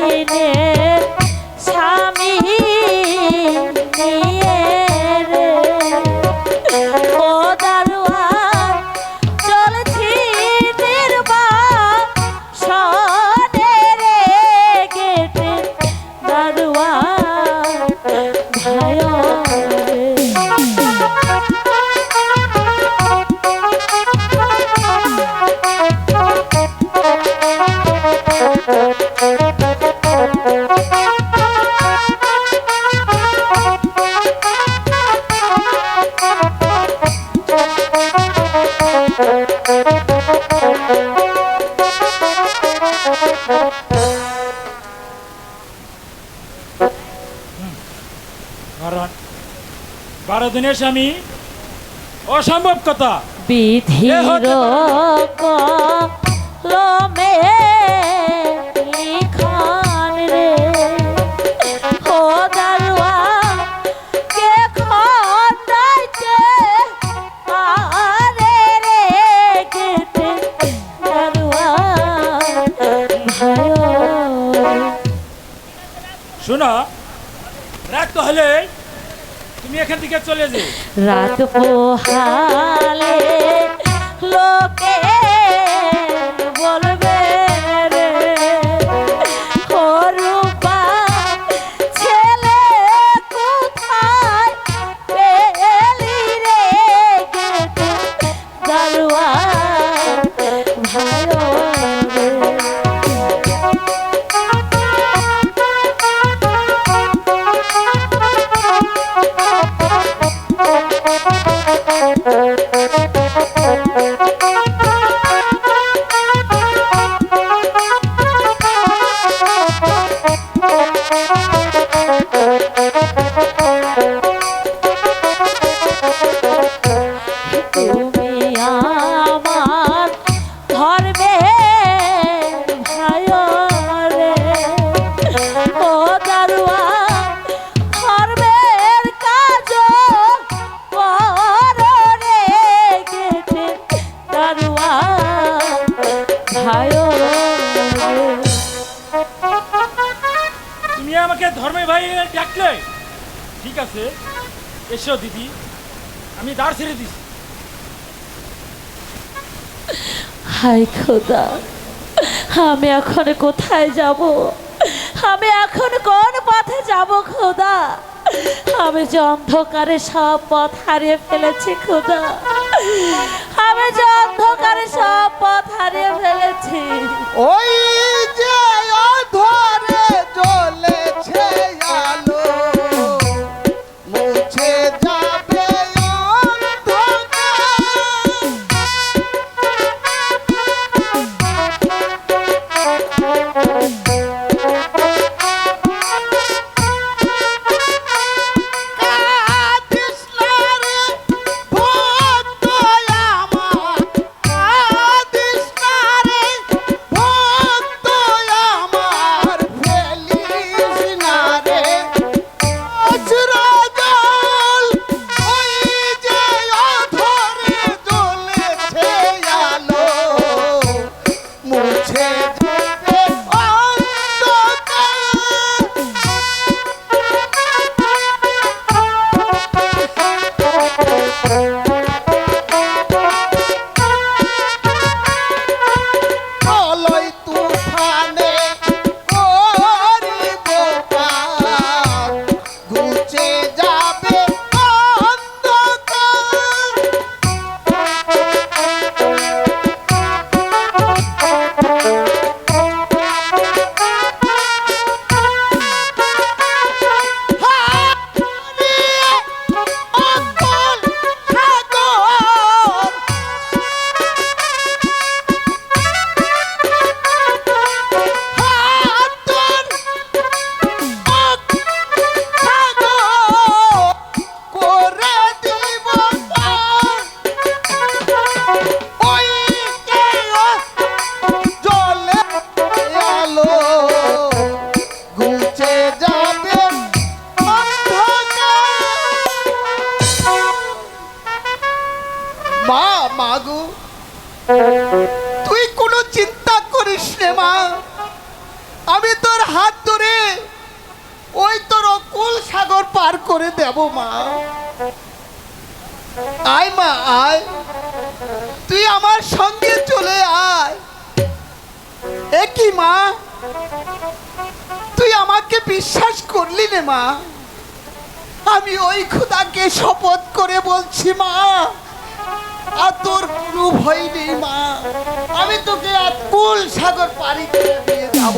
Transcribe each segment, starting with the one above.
রে। স্বামী অসম্ভব কথা। বিধির এ হতে কলমে লিখন রে। ও দারুয়া কে খন্দাইতে আরে রে গেতে দারুয়া ভায়ো রাত তো হলে তুমি এখান থেকে চলে যে রাত পোহালে লোকে আমার ধর্মে আমাকে ধর্মে ভাই ঠিক আছে এসো দিদি আমি দাঁড় ছেড়ে দিছি। হাই খোদা, আমি এখন কোথায় যাব? আমি এখন কোন পথে যাব খোদা? আমি যে অন্ধকারে সব পথ হারিয়ে ফেলেছি খোদা। আমি যে অন্ধকারে সব পথ হারিয়ে ফেলেছি। ওই যে অধরে জ্বলেছে আলো। মাগু। তুই কোনো চিন্তা করিস রে মা। আমি তোর হাত ধরে ওই তোর অকুল সাগর পার করে দেব, মা। আয় মা, আয়। তুই আমার সঙ্গে চলে আয়। এ কি, মা? তুই আমাকে বিশ্বাস করলি রে মা। আমি ওই খুদাকে শপথ করে বলছি, মা। আর তোর কোনো ভয় নেই, মা। আমি তোকে আকুল সাগর পাড়ি করে দিয়ে যাব।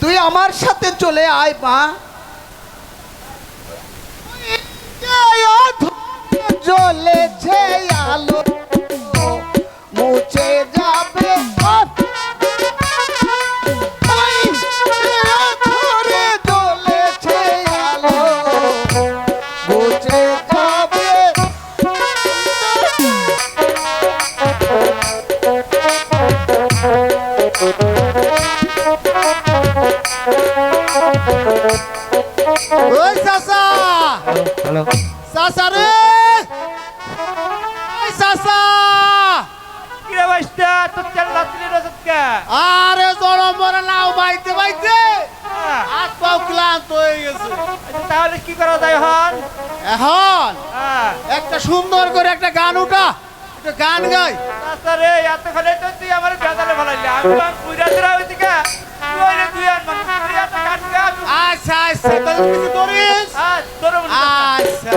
তুই আমার সাথে চলে আয়, মা। জ্বলেছে আলো, মুছে তাহলে কি করা যায় হন এখন হ্যাঁ। একটা সুন্দর করে একটা গান উঠা একটা গান গাই। আচ্ছা রে এতক্ষণে তো তুই আমার ভেজালে ফেলাইলি। আমি তো পুরা দিরা হইতে কা তুই ওইরে তুই আর তুই এত কাট গা আচ্ছা আচ্ছা। তাহলে কিছু হ্যাঁ তোর আচ্ছা।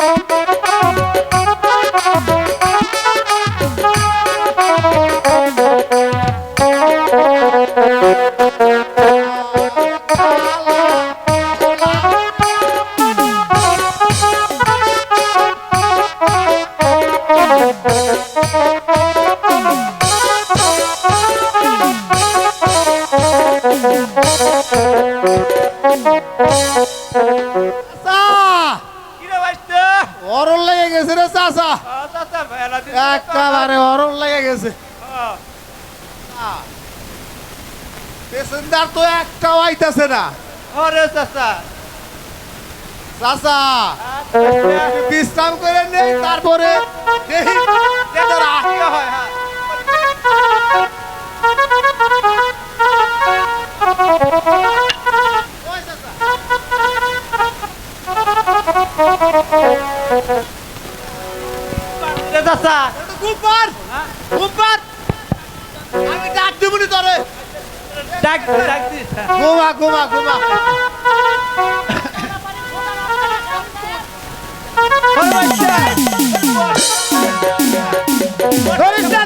Thank you. একেবারে অরণ লেগে গেছে। হ্যাঁ। পেসেঞ্জার তো একটাও আইতাছে না। ওরে চাচা। চাচা বিশ্রাম করে নেই তারপরে হয় হ্যাঁ। চাচা। আমি ডাক দিবনি তোরে। ডাক ডাক ঘুমা ঘুমা ঘুমা। ধরিস না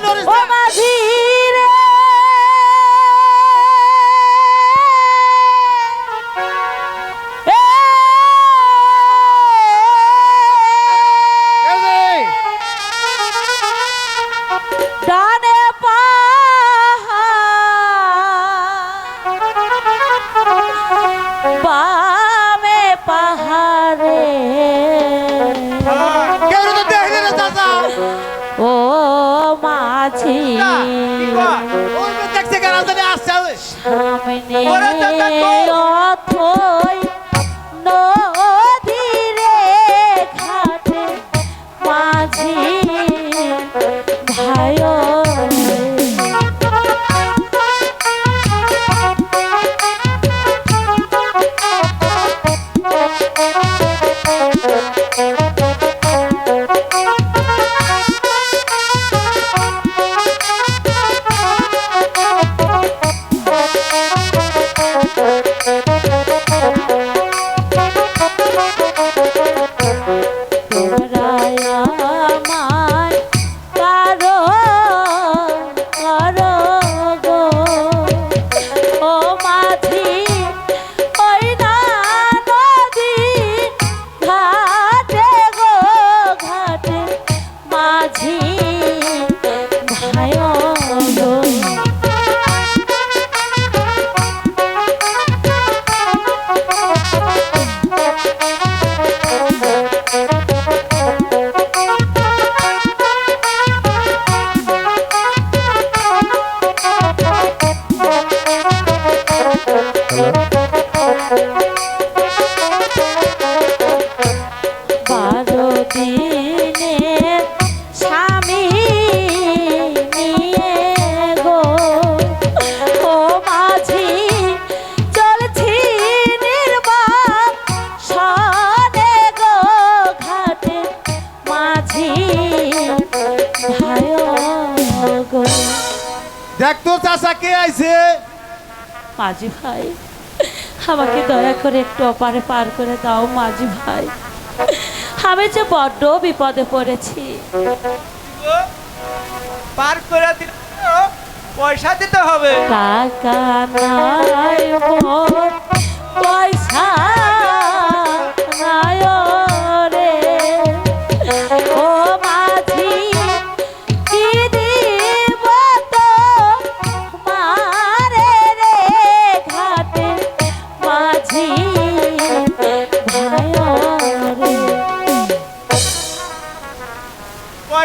দেখ তো চাচা কে আইছে? মাঝি ভাই। আমাকে দয়া করে একটু অপারে পার করে দাও মাঝি ভাই। আমি যে বড্ড বিপদে পড়েছি। পার করে দিল পয়সা দিতে হবে। টাকা নাই পয়সা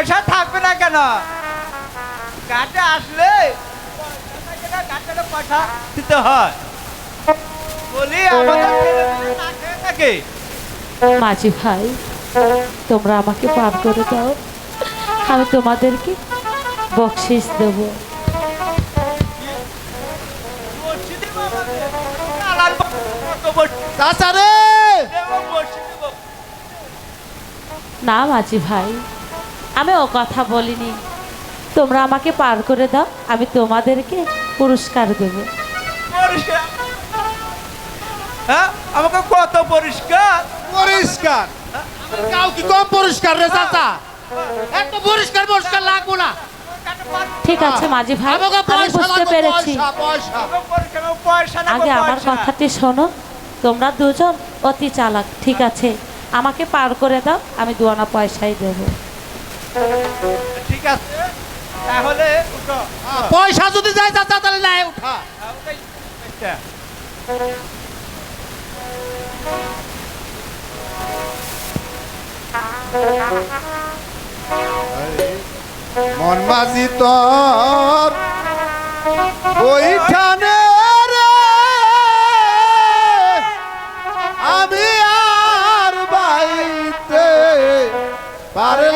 পয়সা থাকবে না কেন? কাটে আসলে পয়সা দিতে হয়। বলি আমাদের থাকে। মাঝি ভাই তোমরা আমাকে পার করে দাও। আমি তোমাদেরকে বকশিস দেবো, না মাঝি ভাই। আমি ও কথা বলিনি। তোমরা আমাকে পার করে দাও আমি তোমাদেরকে পুরস্কার দেব। হ্যাঁ আমাকে কত পরিষ্কার? পরিষ্কার। কাউ কম পরিষ্কার রে চাচা। এত পরিষ্কার পরিষ্কার লাগবো না। ঠিক আছে মাঝি ভাই আমি বুঝতে পেরেছি। আগে আমার কথাটি শোনো তোমরা দুজন অতি চালাক ঠিক আছে? আমাকে পার করে দাও আমি দুয়ানা পয়সাই দেবো। ঠিক আছে তাহলে পয়সা যদি যায় চাচা তাহলে নাই উঠা। মন মাঝি তোর ওইখানে আমি আর বাইতে পারে